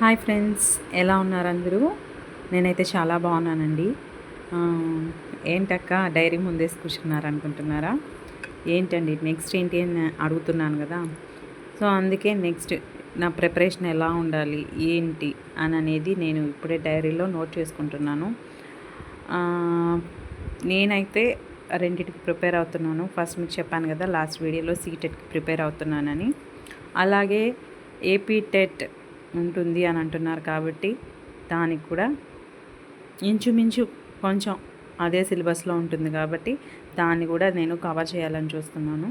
Hi friends ఎలా ఉన్నారు అందరూ? నేనైతే చాలా బాగున్నానండి. ఏంటక్క డైరీ ముందేసి కూర్చున్నారు అనుకుంటున్నారా? ఏంటండి నెక్స్ట్ ఏంటి అని అడుగుతున్నాను కదా. సో అందుకే నెక్స్ట్ నా ప్రిపరేషన్ ఎలా ఉండాలి ఏంటి అని అనేది నేను ఇప్పుడే డైరీలో నోట్ చేసుకుంటున్నాను. నేనైతే రెండింటికి ప్రిపేర్ అవుతున్నాను. ఫస్ట్ మీకు చెప్పాను కదా లాస్ట్ వీడియోలో సీటెట్కి ప్రిపేర్ అవుతున్నానని. అలాగే ఏపీ టెట్ ఉంటుంది అని అంటున్నారు కాబట్టి దానికి కూడా ఇంచుమించు కొంచెం అదే సిలబస్లో ఉంటుంది కాబట్టి దాన్ని కూడా నేను కవర్ చేయాలని చూస్తున్నాను.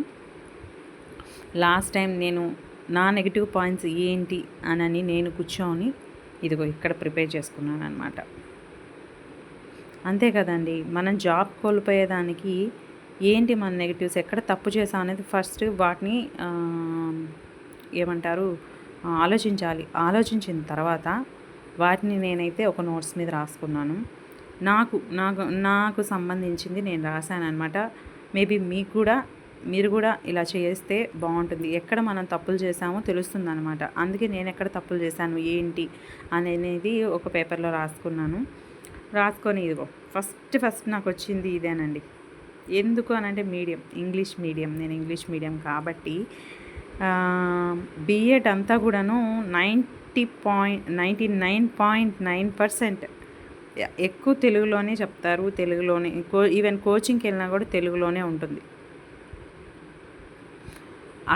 లాస్ట్ టైం నేను నా నెగిటివ్ పాయింట్స్ ఏంటి అనని నేను కూర్చొని ఇదిగో ఇక్కడ ప్రిపేర్ చేసుకున్నాను అనమాట అంతే కదండి మనం జాబ్ కోల్పోయేదానికి ఏంటి మన నెగిటివ్స్ ఎక్కడ తప్పు చేసాం అనేది ఫస్ట్ వాటిని ఏమంటారు ఆలోచించాలి. ఆలోచించిన తర్వాత వాటిని నేనైతే ఒక నోట్స్ మీద రాసుకున్నాను. నాకు నాకు నాకు సంబంధించింది నేను రాశాను అనమాట మేబీ మీకు కూడా మీరు కూడా ఇలా చేస్తే బాగుంటుంది. ఎక్కడ మనం తప్పులు చేశామో తెలుస్తుంది అనమాట అందుకే నేను ఎక్కడ తప్పులు చేశాను ఏంటి అనేది ఒక పేపర్లో రాసుకున్నాను. రాసుకొని ఇదిగో ఫస్ట్ ఫస్ట్ నాకు వచ్చింది ఇదేనండి. ఎందుకు అని అంటే మీడియం ఇంగ్లీష్ మీడియం. నేను ఇంగ్లీష్ మీడియం కాబట్టి బీఎడ్ అంతా కూడాను ninety point ninety nine point nine percent. ఎక్కువ తెలుగులోనే చెప్తారు తెలుగులోనే కో ఈవెన్ కోచింగ్కి వెళ్ళినా కూడా తెలుగులోనే ఉంటుంది.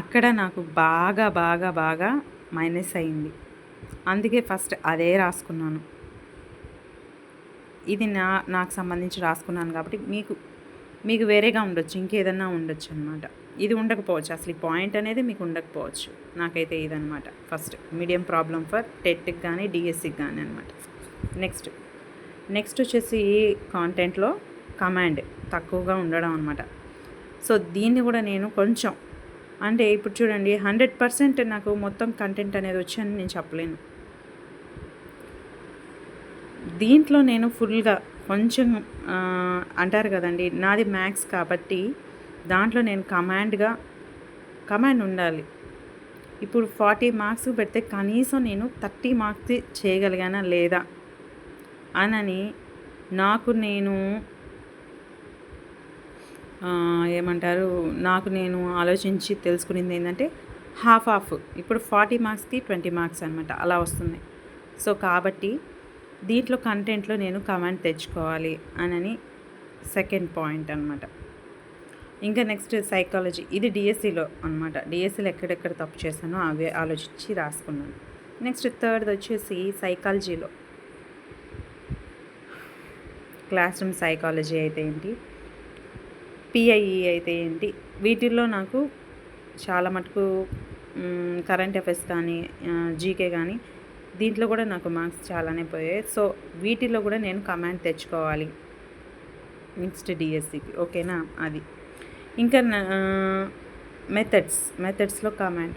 అక్కడ నాకు బాగా బాగా బాగా మైనస్ అయింది. అందుకే ఫస్ట్ అదే రాసుకున్నాను. ఇది నా నాకు సంబంధించి రాసుకున్నాను కాబట్టి మీకు మీకు వేరేగా ఉండొచ్చు ఇంకేదన్నా ఉండొచ్చు అనమాట ఇది ఉండకపోవచ్చు. అసలు ఈ పాయింట్ అనేది మీకు ఉండకపోవచ్చు. నాకైతే ఇదనమాట ఫస్ట్ మీడియం ప్రాబ్లం ఫర్ టెట్కి కానీ డిఎస్సికి కానీ అనమాట నెక్స్ట్ నెక్స్ట్ వచ్చేసి కాంటెంట్లో కమాండ్ తక్కువగా ఉండడం అనమాట సో దీన్ని కూడా నేను కొంచెం అంటే ఇప్పుడు చూడండి హండ్రెడ్ పర్సెంట్ నాకు మొత్తం కంటెంట్ అనేది వచ్చని నేను చెప్పలేను. దీంట్లో నేను ఫుల్గా కొంచెం అంటారు కదండి నాది మ్యాథ్స్ కాబట్టి దాంట్లో నేను కమాండ్గా కమాండ్ ఉండాలి. ఇప్పుడు ఫార్టీ మార్క్స్ పెడితే కనీసం నేను థర్టీ మార్క్స్ చేయగలిగానా లేదా అనని నాకు నేను ఏమంటారు నాకు నేను ఆలోచించి తెలుసుకునేది ఏంటంటే హాఫ్ హాఫ్ ఇప్పుడు ఫార్టీ మార్క్స్కి ట్వంటీ మార్క్స్ అనమాట అలా వస్తుంది. సో కాబట్టి దీంట్లో కంటెంట్లో నేను కమాండ్ తెచ్చుకోవాలి అనని సెకండ్ పాయింట్ అనమాట ఇంకా నెక్స్ట్ సైకాలజీ ఇది డిఎస్సిలో అనమాట డిఎస్సిలో ఎక్కడెక్కడ తప్పు చేశానో అవే ఆలోచించి రాసుకున్నాను. నెక్స్ట్ థర్డ్ వచ్చేసి సైకాలజీలో క్లాస్ రూమ్ సైకాలజీ అయితే ఏంటి? పిఐఈ అయితే ఏంటి? వీటిల్లో నాకు చాలా మటుకు కరెంట్ అఫైర్స్ కానీ జీకే కానీ దీంట్లో కూడా నాకు మార్క్స్ చాలానే పోయాయి. సో వీటిలో కూడా నేను కమాండ్ తెచ్చుకోవాలి. నెక్స్ట్ డిఎస్సికి ఓకేనా అది. ఇంకా మెథడ్స్ మెథడ్స్లో కామెంట్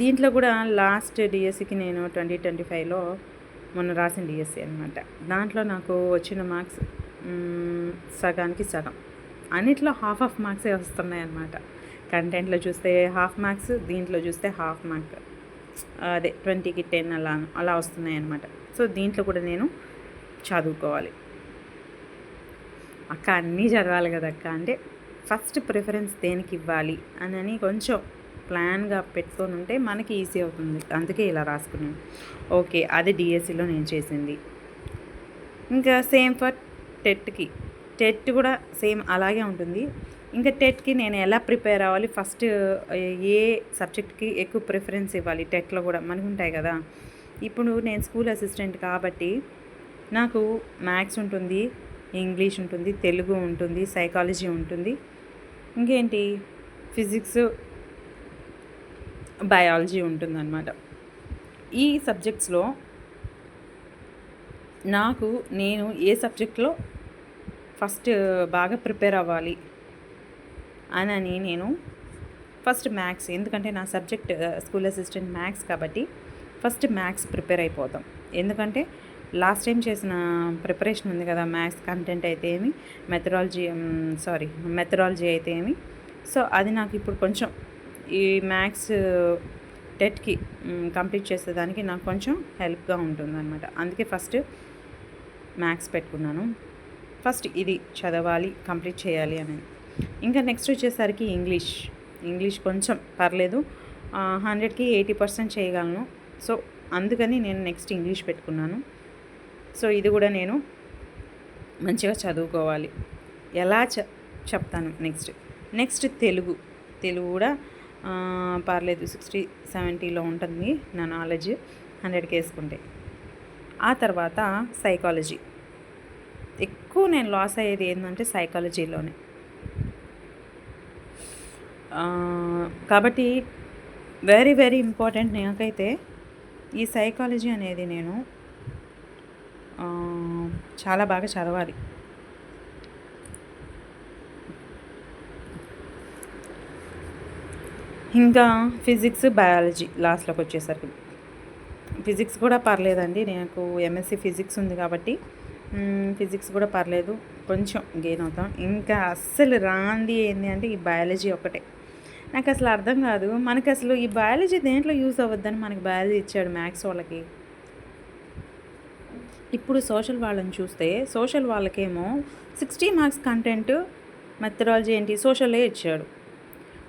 దీంట్లో కూడా లాస్ట్ డిఎస్సికి నేను ట్వంటీ ట్వంటీ ఫైవ్లో మొన్న రాసిన డిఎస్సి అనమాట దాంట్లో నాకు వచ్చిన మార్క్స్ సగానికి సగం. అన్నిట్లో హాఫ్ ఆఫ్ మార్క్సే వస్తున్నాయి అన్నమాట. కంటెంట్లో చూస్తే హాఫ్ మార్క్స్ దీంట్లో చూస్తే హాఫ్ మార్క్ అదే ట్వంటీకి టెన్ అలా అలా వస్తున్నాయి అన్నమాట. సో దీంట్లో కూడా నేను చదువుకోవాలి. అక్క అన్నీ చదవాలి కదా అక్క అంటే ఫస్ట్ ప్రిఫరెన్స్ దేనికి ఇవ్వాలి అని కొంచెం ప్లాన్గా పెట్టుకొని ఉంటే మనకి ఈజీ అవుతుంది. అందుకే ఇలా రాసుకున్నాను. ఓకే అది డిఎస్సిలో నేను చేసింది. ఇంకా సేమ్ ఫర్ టెట్కి. టెట్ కూడా సేమ్ అలాగే ఉంటుంది. ఇంకా టెట్కి నేను ఎలా ప్రిపేర్ అవ్వాలి? ఫస్ట్ ఏ సబ్జెక్ట్కి ఎక్కువ ప్రిఫరెన్స్ ఇవ్వాలి? టెట్లో కూడా మనకు ఉంటాయి కదా. ఇప్పుడు నేను స్కూల్ అసిస్టెంట్ కాబట్టి నాకు మ్యాథ్స్ ఉంటుంది ఇంగ్లీష్ ఉంటుంది తెలుగు ఉంటుంది సైకాలజీ ఉంటుంది. ఇంకేంటి? ఫిజిక్స్ బయాలజీ ఉంటుందన్నమాట. ఈ సబ్జెక్ట్స్లో నాకు నేను ఏ సబ్జెక్ట్లో ఫస్ట్ బాగా ప్రిపేర్ అవ్వాలి అని నేను ఫస్ట్ మ్యాథ్స్ ఎందుకంటే నా సబ్జెక్ట్ స్కూల్ అసిస్టెంట్ మ్యాథ్స్ కాబట్టి ఫస్ట్ మ్యాథ్స్ ప్రిపేర్ అయిపోతాం. ఎందుకంటే లాస్ట్ టైం చేసిన ప్రిపరేషన్ ఉంది కదా మ్యాథ్స్ కంటెంట్ అయితే ఏమి? మెథడాలజీ సారీ మెథడాలజీ అయితే ఏమి? సో అది నాకు ఇప్పుడు కొంచెం ఈ మ్యాథ్స్ టెట్కి కంప్లీట్ చేసేదానికి నాకు కొంచెం హెల్ప్గా ఉంటుంది అనమాట అందుకే ఫస్ట్ మ్యాథ్స్ పెట్టుకున్నాను. ఫస్ట్ ఇది చదవాలి కంప్లీట్ చేయాలి అని ఇంకా నెక్స్ట్ వచ్చేసరికి ఇంగ్లీష్. ఇంగ్లీష్ కొంచెం పర్లేదు. హండ్రెడ్కి ఎయిటీ పర్సెంట్ చేయగలను. సో అందుకని నేను నెక్స్ట్ ఇంగ్లీష్ పెట్టుకున్నాను. సో ఇది కూడా నేను మంచిగా చదువుకోవాలి. ఎలా చె చెప్తాను నెక్స్ట్. నెక్స్ట్ తెలుగు. తెలుగు కూడా పర్లేదు సిక్స్టీ సెవెంటీలో ఉంటుంది నా నాలెడ్జ్. హండ్రెడ్కి వేసుకుంటే. ఆ తర్వాత సైకాలజీ. ఎక్కువ నేను లాస్ అయ్యేది ఏంటంటే సైకాలజీలోనే. కాబట్టి వెరీ వెరీ ఇంపార్టెంట్ నాకైతే ఈ సైకాలజీ అనేది నేను చాలా బాగా చదవాలి. ఇంకా ఫిజిక్స్ బయాలజీ లాస్ట్లోకి వచ్చేసరికి. ఫిజిక్స్ కూడా పర్లేదండి. నాకు ఎంఎస్సి ఫిజిక్స్ ఉంది కాబట్టి ఫిజిక్స్ కూడా పర్లేదు. కొంచెం గెయిన్ అవుతాం. ఇంకా అస్సలు రాంది ఏంటి అంటే ఈ బయాలజీ ఒకటే. నాకు అసలు అర్థం కాదు. మనకి అసలు ఈ బయాలజీ దేంట్లో యూస్ అవ్వద్దని మనకి బయాలజీ ఇచ్చాడు మ్యాథ్స్ వాళ్ళకి. ఇప్పుడు సోషల్ వాళ్ళని చూస్తే సోషల్ వాళ్ళకేమో సిక్స్టీ మార్క్స్ కంటెంట్ మెథడాలజీ ఏంటి సోషలే ఇచ్చాడు.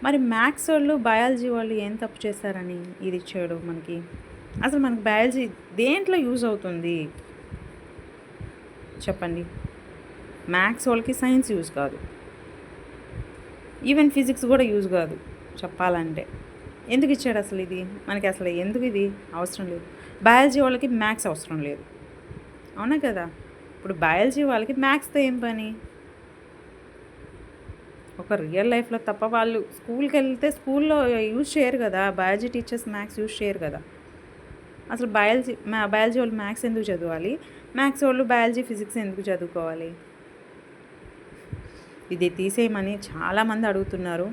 మరి మ్యాథ్స్ వాళ్ళు బయాలజీ వాళ్ళు ఏం తప్పు చేశారని ఇది ఇచ్చాడు మనకి? అసలు మనకి బయాలజీ దేంట్లో యూజ్ అవుతుంది? చెప్పండి. మ్యాథ్స్ వాళ్ళకి సైన్స్ యూజ్ కాదు. ఈవెన్ ఫిజిక్స్ కూడా యూజ్ కాదు చెప్పాలంటే. ఎందుకు ఇచ్చాడు అసలు ఇది? మనకి అసలు ఎందుకు ఇది అవసరం లేదు. బయాలజీ వాళ్ళకి మ్యాథ్స్ అవసరం లేదు. అవునా కదా? ఇప్పుడు బయాలజీ వాళ్ళకి మ్యాథ్స్తో ఏం పని? ఒక రియల్ లైఫ్లో తప్ప వాళ్ళు స్కూల్కి వెళ్తే స్కూల్లో యూజ్ చేయరు కదా? బయాలజీ టీచర్స్ మ్యాథ్స్ యూజ్ చేయరు కదా? అసలు బయాలజీ మా బయాలజీ వాళ్ళు మ్యాథ్స్ ఎందుకు చదవాలి? మ్యాథ్స్ వాళ్ళు బయాలజీ ఫిజిక్స్ ఎందుకు చదువుకోవాలి? ఇది తీసేయమని చాలామంది అడుగుతున్నారు.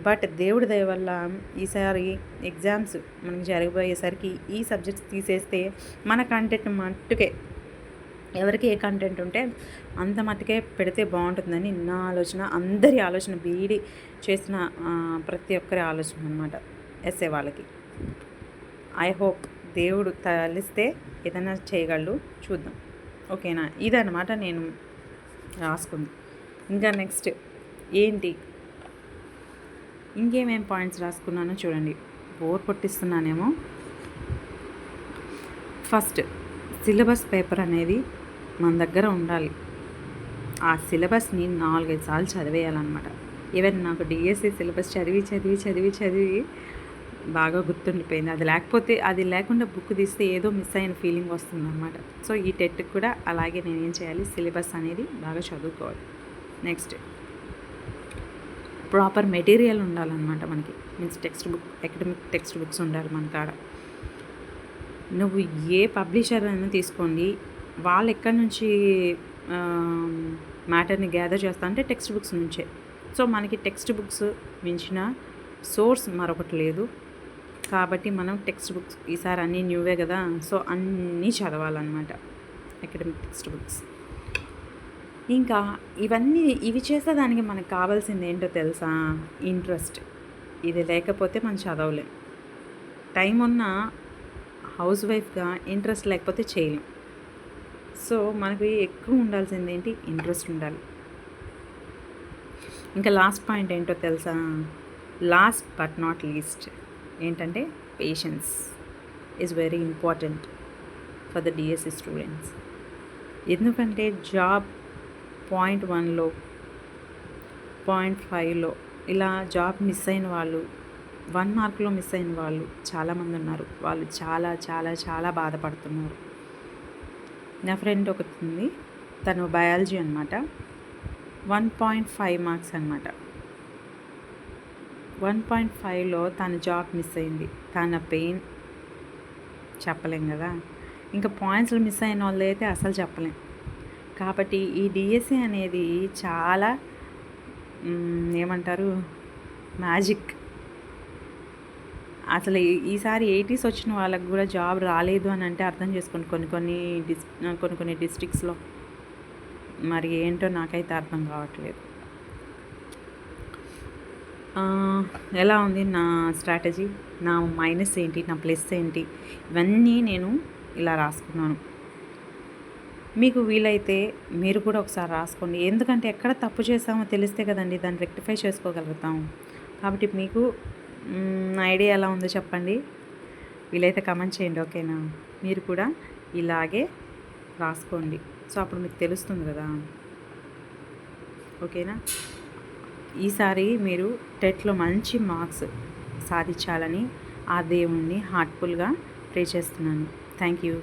బట్ దేవుడి దయ వల్ల ఈసారి ఎగ్జామ్స్ మనకి జరగబోయేసరికి ఈ సబ్జెక్ట్స్ తీసేస్తే మన కంటెంట్ మట్టుకే ఎవరికి ఏ కంటెంట్ ఉంటే అంత మట్టుకే పెడితే బాగుంటుందని నా ఆలోచన. అందరి ఆలోచన బీడి చేసిన ప్రతి ఒక్కరి ఆలోచన అనమాట ఎస్ఏ వాళ్ళకి. ఐ హోప్ దేవుడు తలిస్తే ఏదైనా చేయగలడు చూద్దాం. ఓకేనా? ఇదన్నమాట నేను రాసుకుంది. ఇంకా నెక్స్ట్ ఏంటి? ఇంకేమేం పాయింట్స్ రాసుకున్నానో చూడండి. బోర్ కొట్టిస్తున్నానేమో. ఫస్ట్ సిలబస్ పేపర్ అనేది మన దగ్గర ఉండాలి. ఆ సిలబస్ని నాలుగైదు సార్లు చదివేయాలన్నమాట. ఈవెన్ నాకు డిఎస్సి సిలబస్ చదివి చదివి చదివి చదివి బాగా గుర్తుండిపోయింది. అది లేకపోతే అది లేకుండా బుక్ తీస్తే ఏదో మిస్ అయిన ఫీలింగ్ వస్తుంది అనమాట సో ఈ టెట్కి కూడా అలాగే నేను ఏం చేయాలి? సిలబస్ అనేది బాగా చదువుకోవాలి. నెక్స్ట్ ప్రాపర్ మెటీరియల్ ఉండాలన్నమాట మనకి. Means text book academic text books ఉండాలి మన కాడ. నువ్వు ఏ పబ్లిషర్ అయినా తీసుకోండి. వాళ్ళు ఎక్కడి నుంచి మ్యాటర్ని గ్యాదర్ చేస్తా అంటే టెక్స్ట్ బుక్స్ నుంచే. సో మనకి టెక్స్ట్ బుక్స్ మించిన సోర్స్ మరొకటి లేదు. కాబట్టి మనం టెక్స్ట్ బుక్స్ ఈసారి అన్నీ న్యూవే కదా. సో అన్నీ చదవాలన్నమాట. అకాడమిక్ టెక్స్ట్ బుక్స్ ఇంకా ఇవన్నీ ఇవి చేసేదానికి మనకు కావాల్సింది ఏంటో తెలుసా? ఇంట్రెస్ట్ ఇది లేకపోతే మనం చదవలేం. టైం ఉన్న హౌస్ వైఫ్గా ఇంట్రెస్ట్ లేకపోతే చేయలేం. సో మనకి ఎక్కువ ఉండాల్సింది ఏంటి? ఇంట్రెస్ట్ ఉండాలి. ఇంకా లాస్ట్ పాయింట్ ఏంటో తెలుసా? లాస్ట్ బట్ నాట్ లీస్ట్ ఏంటంటే patience is very important for the DSC students ఎందుకంటే జాబ్ పాయింట్ వన్లో పాయింట్ ఫైవ్లో ఇలా జాబ్ మిస్ అయిన వాళ్ళు వన్ మార్క్లో మిస్ అయిన వాళ్ళు చాలామంది ఉన్నారు. వాళ్ళు చాలా చాలా చాలా బాధపడుతున్నారు. నా ఫ్రెండ్ ఒకటి ఉంది. తను బయాలజీ అనమాట వన్ పాయింట్ ఫైవ్ మార్క్స్ అనమాట వన్ పాయింట్ ఫైవ్లో తన జాబ్ మిస్ అయింది. తన పెయిన్ చెప్పలేం కదా? ఇంకా పాయింట్స్లు మిస్ అయిన వాళ్ళు అయితే అసలు చెప్పలేం. కాబట్టి ఈ డిఎస్సి అనేది చాలా ఏమంటారు? మ్యాజిక్. అసలు ఈసారి ఎయిటీస్ వచ్చిన వాళ్ళకి కూడా జాబ్ రాలేదు అని అంటే అర్థం చేసుకోండి. కొన్ని కొన్ని డిస్ కొన్ని కొన్ని డిస్ట్రిక్ట్స్లో మరి ఏంటో నాకైతే అర్థం కావట్లేదు. ఎలా ఉంది నా స్ట్రాటజీ? నా మైనస్ ఏంటి? నా ప్లస్ ఏంటి? ఇవన్నీ నేను ఇలా రాసుకున్నాను. మీకు వీలైతే మీరు కూడా ఒకసారి రాసుకోండి. ఎందుకంటే ఎక్కడ తప్పు చేసామో తెలిస్తే కదండి దాన్ని రెక్టిఫై చేసుకోగలుగుతాం. కాబట్టి మీకు ఐడియా ఎలా ఉందో చెప్పండి. వీలైతే కమెంట్ చేయండి ఓకేనా? మీరు కూడా ఇలాగే రాసుకోండి. సో అప్పుడు మీకు తెలుస్తుంది కదా? ఓకేనా? ఈసారి మీరు టెట్లో మంచి మార్క్స్ సాధించాలని ఆ దేవుణ్ణి హార్ట్ఫుల్గా ప్రే చేస్తున్నాను. Thank you